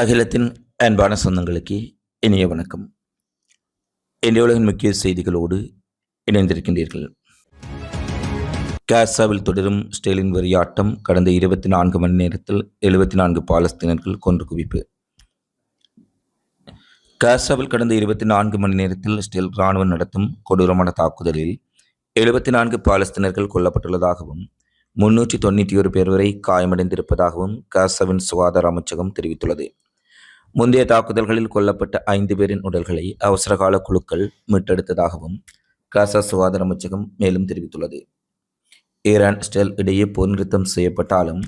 அகிலத்தின் அன்பான சொந்தங்களுக்கு இனிய வணக்கம். இன்றைய உலகின் முக்கிய செய்திகளோடு இணைந்திருக்கின்றீர்கள். காசாவில் தொடரும் ஸ்டெலின் வெறியாட்டம் கடந்த இருபத்தி நான்கு மணி நேரத்தில் எழுபத்தி நான்கு பாலஸ்தீனர்கள் கொன்று குவிப்பு. காசாவில் கடந்த இருபத்தி நான்கு மணி நேரத்தில் ஸ்டெல் இராணுவம் நடத்தும் கொடூரமான தாக்குதலில் எழுபத்தி நான்கு பாலஸ்தீனர்கள் கொல்லப்பட்டுள்ளதாகவும் முன்னூற்றி தொண்ணூற்றி ஒரு பேர் வரை காயமடைந்திருப்பதாகவும் காசாவின் சுகாதார அமைச்சகம் தெரிவித்துள்ளது. முந்தைய தாக்குதல்களில் கொல்லப்பட்ட ஐந்து பேரின் உடல்களை அவசரகால குழுக்கள் மீட்டெடுத்ததாகவும் காசா சுகாதார அமைச்சகம் மேலும் தெரிவித்துள்ளது. ஈரான் ஸ்டெல் இடையே போர் நிறுத்தம் செய்யப்பட்டாலும்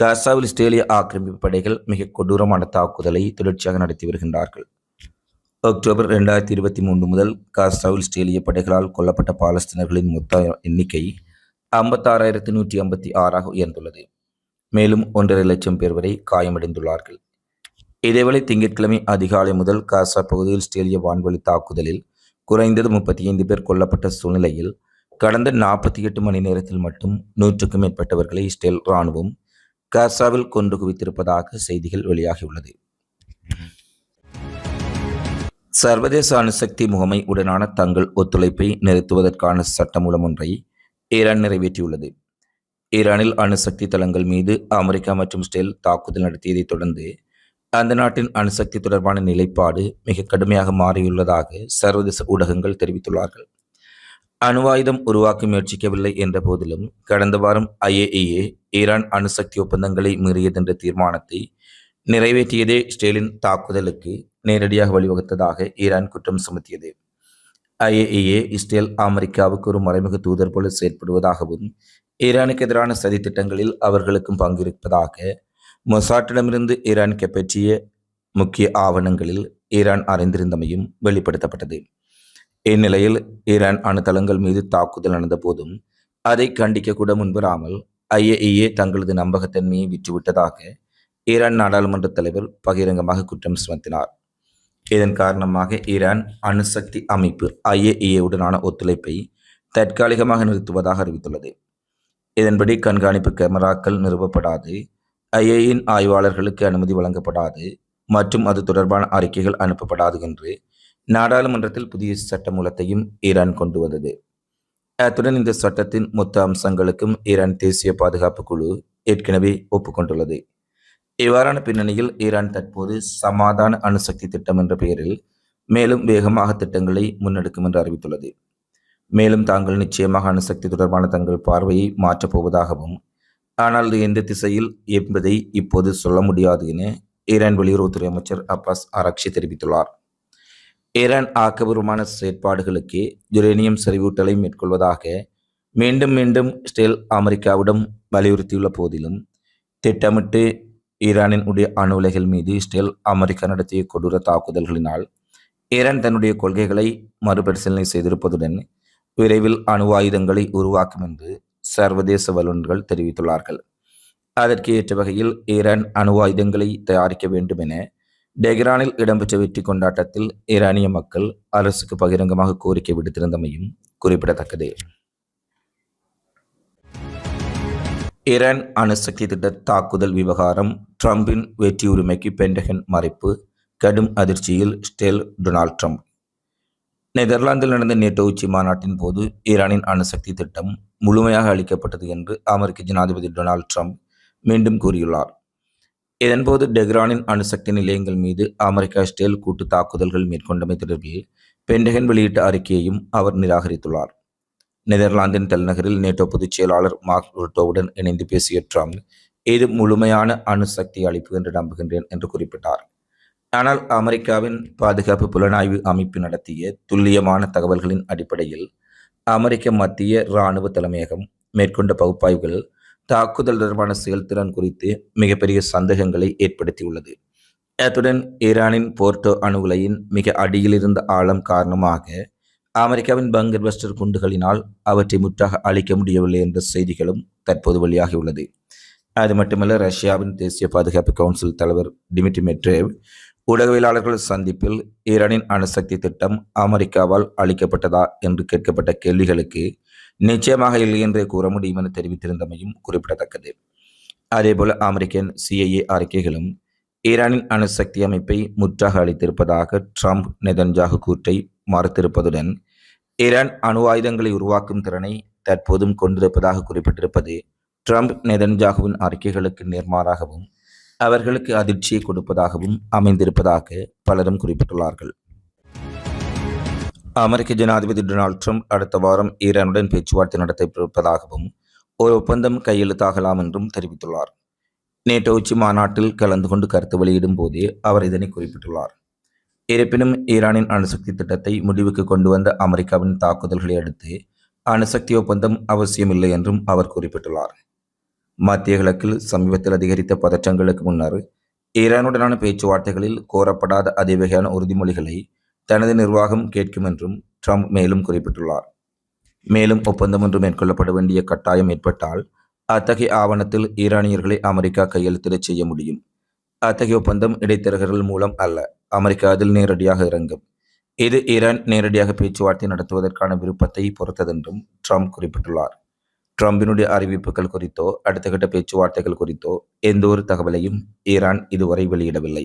காசாவில் இஸ்ரேலிய ஆக்கிரமிப்பு படைகள் மிக கொடூரமான தாக்குதலை தொடர்ச்சியாக நடத்தி வருகின்றார்கள். அக்டோபர் ரெண்டாயிரத்தி இருபத்தி மூன்று முதல் காசாவில் இஸ்ரேலிய படைகளால் கொல்லப்பட்ட பாலஸ்தீனர்களின் மொத்த எண்ணிக்கை ஐம்பத்தாறாயிரத்தி நூற்றி ஐம்பத்தி ஆறாக உயர்ந்துள்ளது. மேலும் ஒன்றரை லட்சம் பேர் வரை காயமடைந்துள்ளார்கள். இதேவேளை திங்கட்கிழமை அதிகாலை முதல் காசா பகுதியில் இஸ்ரேலிய வான்வழி தாக்குதலில் குறைந்தது முப்பத்தி ஐந்து பேர் கொல்லப்பட்ட சூழ்நிலையில் கடந்த நாற்பத்தி எட்டு மணி நேரத்தில் மட்டும் நூற்றுக்கும் மேற்பட்டவர்களை இஸ்ரேல் இராணுவம் காசாவில் கொண்டு குவித்திருப்பதாக செய்திகள் வெளியாகியுள்ளது. சர்வதேச அணுசக்தி முகமை உடனான தங்கள் ஒத்துழைப்பை நிறுத்துவதற்கான சட்டமூலம் ஒன்றை ஈரான் நிறைவேற்றியுள்ளது. ஈரானில் அணுசக்தி தளங்கள் மீது அமெரிக்கா மற்றும் இஸ்ரேல் தாக்குதல் நடத்தியதைத் தொடர்ந்து அந்த நாட்டின் அணுசக்தி தொடர்பான நிலைப்பாடு மிக கடுமையாக மாறியுள்ளதாக சர்வதேச ஊடகங்கள் தெரிவித்துள்ளார்கள். அணுவாயுதம் உருவாக்க முயற்சிக்கவில்லை என்ற போதிலும் கடந்த வாரம் ஐஏஇஏ ஈரான் அணுசக்தி ஒப்பந்தங்களை மீறியதென்ற தீர்மானத்தை நிறைவேற்றியதே ஸ்டேலின் தாக்குதலுக்கு நேரடியாக வழிவகுத்ததாக ஈரான் குற்றம் சுமத்தியது. ஐஏஇஏ இஸ்ரேல் அமெரிக்காவுக்கு ஒரு மறைமுக தூதர் போல செயற்படுவதாகவும் ஈரானுக்கு எதிரான சதி திட்டங்களில் அவர்களுக்கும் பங்கு இருப்பதாக மொசாட்டிடமிருந்து ஈரான் கைப்பற்றிய முக்கிய ஆவணங்களில் ஈரான் அறிந்திருந்தமையும் வெளிப்படுத்தப்பட்டது. இந்நிலையில் ஈரான் அணுதளங்கள் மீது தாக்குதல் நடந்த போதும் அதை கண்டிக்க கூட முன்வராமல் ஐஏஇஏ தங்களது நம்பகத்தன்மையை விற்றுவிட்டதாக ஈரான் நாடாளுமன்ற தலைவர் பகிரங்கமாக குற்றம் சுமத்தினார். இதன் காரணமாக ஈரான் அணுசக்தி அமைப்பு ஐஏஇஏவுடனான ஒத்துழைப்பை தற்காலிகமாக நிறுத்துவதாக அறிவித்துள்ளது. இதன்படி கண்காணிப்பு கேமராக்கள் நிறுவப்படாது ஐஏயின் ஆய்வாளர்களுக்கு அனுமதி வழங்கப்படாது மற்றும் அது தொடர்பான அறிக்கைகள் அனுப்பப்படாது என்று நாடாளுமன்றத்தில் புதிய சட்ட மூலத்தையும் ஈரான் கொண்டு வந்தது. அத்துடன் இந்த சட்டத்தின் மொத்த அம்சங்களுக்கும் ஈரான் தேசிய பாதுகாப்பு குழு ஏற்கனவே ஒப்புக்கொண்டுள்ளது. இவ்வாறான பின்னணியில் ஈரான் தற்போது சமாதான அணுசக்தி திட்டம் என்ற பெயரில் மேலும் வேகமாக திட்டங்களை முன்னெடுக்கும் என்று அறிவித்துள்ளது. மேலும் தாங்கள் நிச்சயமாக அணுசக்தி தொடர்பான தங்கள் பார்வையை மாற்றப் போவதாகவும் ஆனால் அது எந்த திசையில் என்பதை இப்போது சொல்ல முடியாது என ஈரான் வெளியுறவுத்துறை அமைச்சர் அப்பாஸ் ஆராக்ஷி தெரிவித்துள்ளார். ஈரான் ஆக்கபூர்வமான செயற்பாடுகளுக்கு யுரேனியம் செறிவூட்டலை மேற்கொள்வதாக மீண்டும் மீண்டும் ஸ்டேல் அமெரிக்காவிடம் வலியுறுத்தியுள்ள போதிலும் திட்டமிட்டு ஈரானின் உடைய அணு உலைகள் மீது இஸ்ரேல் அமெரிக்கா நடத்திய கொடூர தாக்குதல்களினால் ஈரான் தன்னுடைய கொள்கைகளை மறுபரிசீலனை செய்திருப்பதுடன் விரைவில் அணு ஆயுதங்களை உருவாக்கும் என்று சர்வதேச வல்லுநர்கள் தெரிவித்துள்ளார்கள். அதற்கு ஏற்ற வகையில் ஈரான் அணு ஆயுதங்களை தயாரிக்க வேண்டும் என டெஹ்ரானில் இடம்பெற்ற வெற்றி கொண்டாட்டத்தில் ஈரானிய மக்கள் அரசுக்கு பகிரங்கமாக கோரிக்கை விடுத்திருந்தமையும் குறிப்பிடத்தக்கது. ஈரான் அணுசக்தி திட்ட தாக்குதல் விவகாரம் ட்ரம்பின் வெற்றி உரிமைக்கு பென்டகன் மறைப்பு கடும் அதிர்ச்சியில் ஸ்டெல் டொனால்ட் ட்ரம்ப். நெதர்லாந்தில் நடந்த நேட்டோ உச்சி மாநாட்டின் போது ஈரானின் அணுசக்தி திட்டம் முழுமையாக அளிக்கப்பட்டது என்று அமெரிக்க ஜனாதிபதி டொனால்ட் ட்ரம்ப் மீண்டும் கூறியுள்ளார். இதன்போது டெஹ்ரானின் அணுசக்தி நிலையங்கள் மீது அமெரிக்கா ஸ்டேல் கூட்டு தாக்குதல்கள் மேற்கொண்டமை தொடர்பில் பென்டகன் வெளியிட்ட அறிக்கையையும் அவர் நிராகரித்துள்ளார். நெதர்லாந்தின் தலைநகரில் நேட்டோ பொதுச் செயலாளர் மார்க் ருட்டோவுடன் இணைந்து பேசிய ட்ரம்ப் இது முழுமையான அணுசக்தி அளிப்பு என்று நம்புகின்றேன் என்று குறிப்பிட்டார். ஆனால் அமெரிக்காவின் பாதுகாப்பு புலனாய்வு அமைப்பு நடத்திய துல்லியமான தகவல்களின் அடிப்படையில் அமெரிக்க மத்திய இராணுவ தலைமையகம் மேற்கொண்ட பகுப்பாய்வுகள் தாக்குதல் தொடர்பான செயல்திறன் குறித்து மிகப்பெரிய சந்தேகங்களை ஏற்படுத்தியுள்ளது. அத்துடன் ஈரானின் போர்ட்டோ அணு உலையின் மிக அடியில் இருந்த ஆழம் காரணமாக அமெரிக்காவின் பங்கர் பஸ்டர் குண்டுகளினால் அவற்றை முற்றாக அழிக்க முடியவில்லை என்ற செய்திகளும் தற்போது வெளியாகியுள்ளது. அது மட்டுமல்ல ரஷ்யாவின் தேசிய பாதுகாப்பு கவுன்சில் தலைவர் டிமிட்ரி மெட்ரேவ் ஊடகவியலாளர்கள் சந்திப்பில் ஈரானின் அணுசக்தி திட்டம் அமெரிக்காவால் அளிக்கப்பட்டதா என்று கேட்கப்பட்ட கேள்விகளுக்கு நிச்சயமாக இல்லை என்றே கூற முடியும் என தெரிவித்திருந்தமையும் குறிப்பிடத்தக்கது. அதேபோல அமெரிக்கன் சிஐஏ அறிக்கைகளும் ஈரானின் அணுசக்தி அமைப்பை முற்றாக அளித்திருப்பதாக ட்ரம்ப் நெதன்ஜாகு கூற்றை மறுத்திருப்பதுடன் ஈரான் அணு ஆயுதங்களை உருவாக்கும் திறனை தற்போதும் கொண்டிருப்பதாக குறிப்பிட்டிருப்பது ட்ரம்ப் நெதன்ஜாகுவின் அறிக்கைகளுக்கு நேர்மாறாகவும் அவர்களுக்கு அதிர்ச்சியை கொடுப்பதாகவும் அமைந்திருப்பதாக பலரும் குறிப்பிட்டுள்ளார்கள். அமெரிக்க ஜனாதிபதி டொனால்ட் ட்ரம்ப் அடுத்த வாரம் ஈரானுடன் பேச்சுவார்த்தை நடத்தப்பட்டிருப்பதாகவும் ஒரு ஒப்பந்தம் கையெழுத்தாகலாம் என்றும் தெரிவித்துள்ளார். நேற்று உச்சி மாநாட்டில் கலந்து கொண்டு கருத்து வெளியிடும் போதே அவர் இதனை குறிப்பிட்டுள்ளார். இருப்பினும் ஈரானின் அணுசக்தி திட்டத்தை முடிவுக்கு கொண்டு வந்த அமெரிக்காவின் தாக்குதல்களை அடுத்து அணுசக்தி ஒப்பந்தம் அவசியமில்லை என்றும் அவர் குறிப்பிட்டுள்ளார். மத்திய கிழக்கில் சமீபத்தில் அதிகரித்த பதற்றங்களுக்கு முன்னர் ஈரானுடனான பேச்சுவார்த்தைகளில் கோரப்படாத அதிவகையான உறுதிமொழிகளை தனது நிர்வாகம் கேட்கும் என்றும் ட்ரம்ப் மேலும் குறிப்பிட்டுள்ளார். மேலும் ஒப்பந்தம் ஒன்று மேற்கொள்ளப்பட வேண்டிய கட்டாயம் ஏற்பட்டால் அத்தகைய ஆவணத்தில் ஈரானியர்களை அமெரிக்கா கையெழுத்திடச் செய்ய முடியும். அத்தகைய ஒப்பந்தம் இடைத்தரகர்கள் மூலம் அல்ல அமெரிக்கா அதில் நேரடியாக இறங்கும். இது ஈரான் நேரடியாக பேச்சுவார்த்தை நடத்துவதற்கான விருப்பத்தை பொறுத்ததென்றும் ட்ரம்ப் குறிப்பிட்டுள்ளார். ட்ரம்பினுடைய அறிவிப்புகள் குறித்தோ அடுத்த கட்ட பேச்சுவார்த்தைகள் குறித்தோ எந்த ஒரு தகவலையும் ஈரான் இதுவரை வெளியிடவில்லை.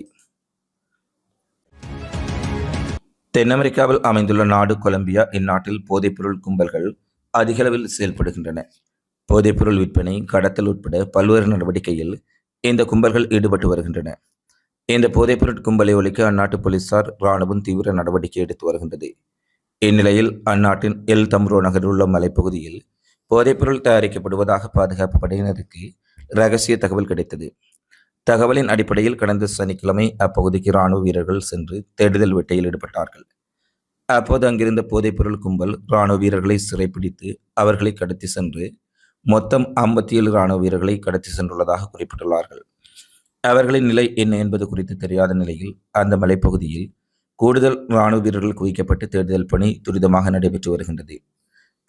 தென் அமெரிக்காவில் அமைந்துள்ள நாடு கொலம்பியா இந்நாட்டில் போதைப்பொருள் கும்பல்கள் அதிகளவில் செயல்படுகின்றன. போதைப்பொருள் விற்பனை கடத்தல் உட்பட பல்வேறு நடவடிக்கையில் இந்த கும்பல்கள் ஈடுபட்டு வருகின்றன. இந்த போதைப்பொருள் கும்பலை ஒழிக்க அந்நாட்டு போலீசார் இராணுவம் தீவிர நடவடிக்கை எடுத்து வருகின்றது. இந்நிலையில் அந்நாட்டின் எல் தம்ரோ நகரில் உள்ள மலைப்பகுதியில் போதைப்பொருள் தயாரிக்கப்படுவதாக பாதுகாப்பு படையினருக்கு ரகசிய தகவல் கிடைத்தது. தகவலின் அடிப்படையில் கடந்த சனிக்கிழமை அப்பகுதிக்கு இராணுவ வீரர்கள் சென்று தேடுதல் வேட்டையில் ஈடுபட்டார்கள். அப்போது அங்கிருந்த போதைப்பொருள் கும்பல் இராணுவ வீரர்களை சிறைப்பிடித்து அவர்களை கடத்தி சென்று மொத்தம் ஐம்பத்தி ஏழு இராணுவ வீரர்களை கடத்தி சென்றுள்ளதாக குறிப்பிட்டுள்ளார்கள். அவர்களின் நிலை என்ன என்பது குறித்து தெரியாத நிலையில் அந்த மலைப்பகுதியில் கூடுதல் இராணுவ வீரர்கள் குவிக்கப்பட்டு தேடுதல் பணி துரிதமாக நடைபெற்று வருகின்றது.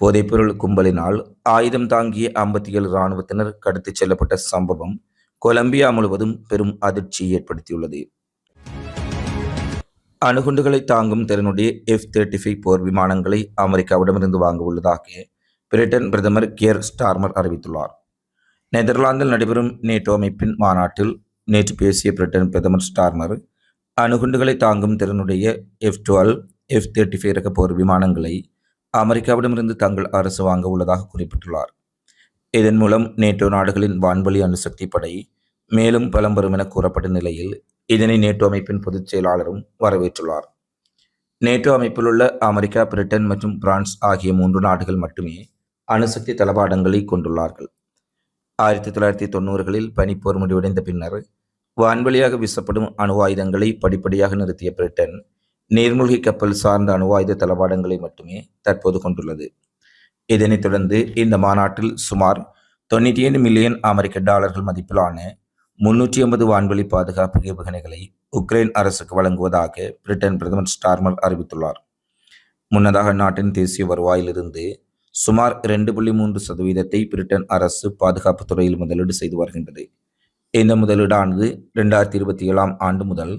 போதைப்பொருள் கும்பலினால் ஆயுதம் தாங்கிய ஐம்பத்தி ஏழு இராணுவத்தினர் கடத்திச் செல்லப்பட்ட சம்பவம் கொலம்பியா முழுவதும் பெரும் அதிர்ச்சியை ஏற்படுத்தியுள்ளது. அணுகுண்டுகளை தாங்கும் திறனுடைய எஃப் தேர்ட்டி ஃபைவ் போர் விமானங்களை அமெரிக்காவிடமிருந்து வாங்க உள்ளதாக பிரிட்டன் பிரதமர் கியர் ஸ்டார்மர் அறிவித்துள்ளார். நெதர்லாந்தில் நடைபெறும் நேட்டோ அமைப்பின் மாநாட்டில் நேற்று பேசிய பிரிட்டன் பிரதமர் ஸ்டார்மர் அணுகுண்டுகளை தாங்கும் திறனுடைய F twelve F thirty five ரக போர் விமானங்களை அமெரிக்காவிடமிருந்து தங்கள் அரசு வாங்க உள்ளதாக குறிப்பிட்டுள்ளார். இதன் மூலம் நேட்டோ நாடுகளின் வான்வழி அணுசக்தி படை மேலும் பலம் பெறும் என கூறப்பட்ட நிலையில் இதனை நேட்டோ அமைப்பின் பொதுச் செயலாளரும் வரவேற்றுள்ளார். நேட்டோ அமைப்பில் உள்ள அமெரிக்கா பிரிட்டன் மற்றும் பிரான்ஸ் ஆகிய மூன்று நாடுகள் மட்டுமே அணுசக்தி தளபாடங்களை கொண்டுள்ளார்கள். ஆயிரத்தி தொள்ளாயிரத்தி தொண்ணூறுகளில் பனிப்போர் முடிவடைந்த பின்னர் வான்வழியாக வீசப்படும் அணு ஆயுதங்களை படிப்படியாக நிறுத்திய பிரிட்டன் நீர்மூழ்கி கப்பல் சார்ந்த அணு ஆயுத தளபாடங்களை மட்டுமே தற்போது கொண்டுள்ளது. இதனைத் தொடர்ந்து இந்த மாநாட்டில் சுமார் தொண்ணூற்றி ஏழு மில்லியன் அமெரிக்க டாலர்கள் மதிப்பிலான முன்னூற்றி ஐம்பது வான்வழி பாதுகாப்பு ஏவுகணைகளை உக்ரைன் அரசுக்கு வழங்குவதாக பிரிட்டன் பிரதமர் ஸ்டார்மர் அறிவித்துள்ளார். முன்னதாக நாட்டின் தேசிய வருவாயிலிருந்து சுமார் இரண்டு புள்ளி மூன்று சதவீதத்தை பிரிட்டன் அரசு பாதுகாப்பு துறையில் முதலீடு செய்து வருகின்றது. இந்த முதலீடானது இரண்டாயிரத்தி இருபத்தி ஏழாம் ஆண்டு முதல்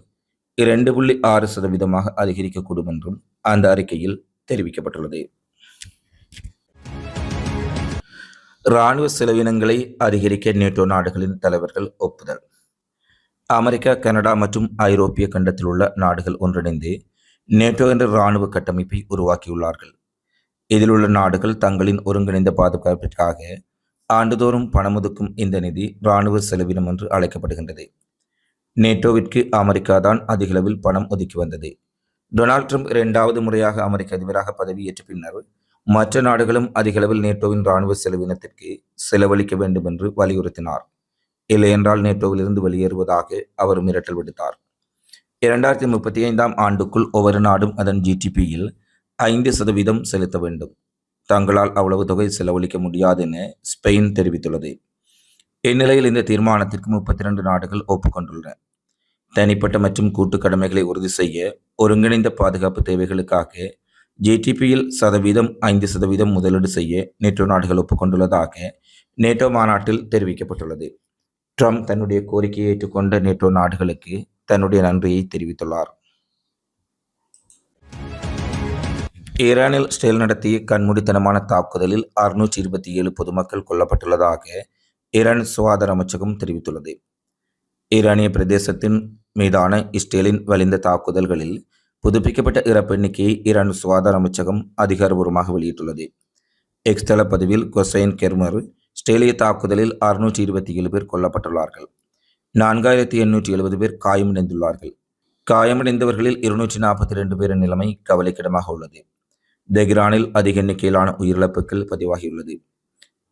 இரண்டு புள்ளி ஆறு சதவீதமாக அதிகரிக்கக்கூடும் என்றும் அந்த அறிக்கையில் தெரிவிக்கப்பட்டுள்ளது. இராணுவ செலவினங்களை அதிகரிக்க நேட்டோ நாடுகளின் தலைவர்கள் ஒப்புதல். அமெரிக்கா கனடா மற்றும் ஐரோப்பிய கண்டத்தில் உள்ள நாடுகள் ஒன்றிணைந்து நேட்டோ என்ற இராணுவ கட்டமைப்பை உருவாக்கியுள்ளார்கள். இதில் உள்ள நாடுகள் தங்களின் ஒருங்கிணைந்த பாதுகாப்பிற்காக ஆண்டுதோறும் பணமொதுக்கும் இந்த நிதி இராணுவ செலவினம் என்று அழைக்கப்படுகின்றது. நேட்டோவிற்கு அமெரிக்கா தான் அதிகளவில் பணம் ஒதுக்கி வந்தது. டொனால்ட் ட்ரம்ப் இரண்டாவது முறையாக அமெரிக்க அதிபராக பதவியேற்ற பின்னர் மற்ற நாடுகளும் அதிகளவில் நேட்டோவின் இராணுவ செலவினத்திற்கு செலவழிக்க வேண்டும் என்று வலியுறுத்தினார். இல்லையென்றால் நேட்டோவிலிருந்து வெளியேறுவதாக அவர் மிரட்டல் விடுத்தார். இரண்டாயிரத்தி முப்பத்தி ஐந்தாம் ஆண்டுக்குள் ஒவ்வொரு நாடும் அதன் ஜிடிபியில் ஐந்து சதவீதம் செலுத்த வேண்டும். தங்களால் அவ்வளவு தொகை செலவழிக்க முடியாது என ஸ்பெயின் தெரிவித்துள்ளது. இந்நிலையில் இந்த தீர்மானத்திற்கு முப்பத்தி இரண்டு நாடுகள் ஒப்புக்கொண்டுள்ளன. தனிப்பட்ட மற்றும் கூட்டு கடமைகளை உறுதி செய்ய ஒருங்கிணைந்த பாதுகாப்பு தேவைகளுக்காக ஜிடிபியில் சதவீதம் ஐந்து சதவீதம் முதலீடு செய்ய நேட்டோ நாடுகள் ஒப்புக்கொண்டுள்ளதாக நேட்டோ மாநாட்டில் தெரிவிக்கப்பட்டுள்ளது. ட்ரம்ப் தன்னுடைய கோரிக்கையை ஏற்றுக்கொண்ட நேட்டோ நாடுகளுக்கு தன்னுடைய நன்றியை தெரிவித்துள்ளார். ஈரானில் ஸ்டேல் நடத்திய கண்மூடித்தனமான தாக்குதலில் அறுநூற்றி இருபத்தி ஏழு பொதுமக்கள் கொல்லப்பட்டுள்ளதாக ஈரான் சுகாதார அமைச்சகம் தெரிவித்துள்ளது. ஈரானிய பிரதேசத்தின் மீதான இஸ்ரேலின் வலிந்த தாக்குதல்களில் புதுப்பிக்கப்பட்ட இறப்பு எண்ணிக்கையை ஈரான் சுகாதார அமைச்சகம் அதிகாரபூர்வமாக வெளியிட்டுள்ளது. எக்ஸ்தள பதிவில் கொசைன் கெர்மர் ஸ்டேலிய தாக்குதலில் அறுநூற்றி இருபத்தி ஏழு பேர் கொல்லப்பட்டுள்ளார்கள். நான்காயிரத்தி எண்ணூற்றி எழுபது பேர் காயமடைந்துள்ளார்கள். காயமடைந்தவர்களில் இருநூற்றி நாற்பத்தி ரெண்டு பேரின் நிலைமை கவலைக்கிடமாக உள்ளது. தெஹ்ரானில் அதிக எண்ணிக்கையிலான உயிரிழப்புகள் பதிவாகியுள்ளது.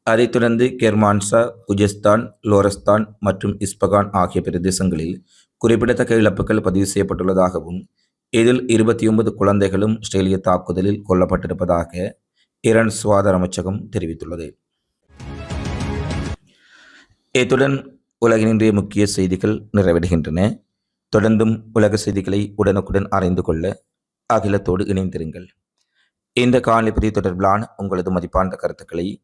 அதைத் தொடர்ந்து கெர்மான்சா குஜஸ்தான் லோரஸ்தான் மற்றும் இஸ்பகான் ஆகிய பிரதேசங்களில் குறிப்பிடத்தக்க இழப்புகள் பதிவு செய்யப்பட்டுள்ளதாகவும் இதில் இருபத்தி ஒன்பது குழந்தைகளும் இஸ்ரேலிய தாக்குதலில் கொல்லப்பட்டிருப்பதாக ஈரான் சுகாதார அமைச்சகம் தெரிவித்துள்ளது. இத்துடன் உலகின் இன்றைய முக்கிய செய்திகள் நிறைவடைகின்றன. தொடர்ந்தும் உலக செய்திகளை உடனுக்குடன் அறிந்து கொள்ள அகிலத்தோடு இணைந்திருங்கள். இந்த காணொலி பதிவு தொடர்பிலான உங்களது மதிப்பான கருத்துக்களை